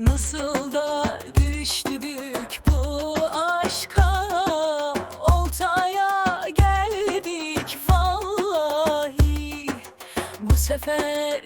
Nasıl da düştük bu aşka. Oltaya geldik vallahi. Bu sefer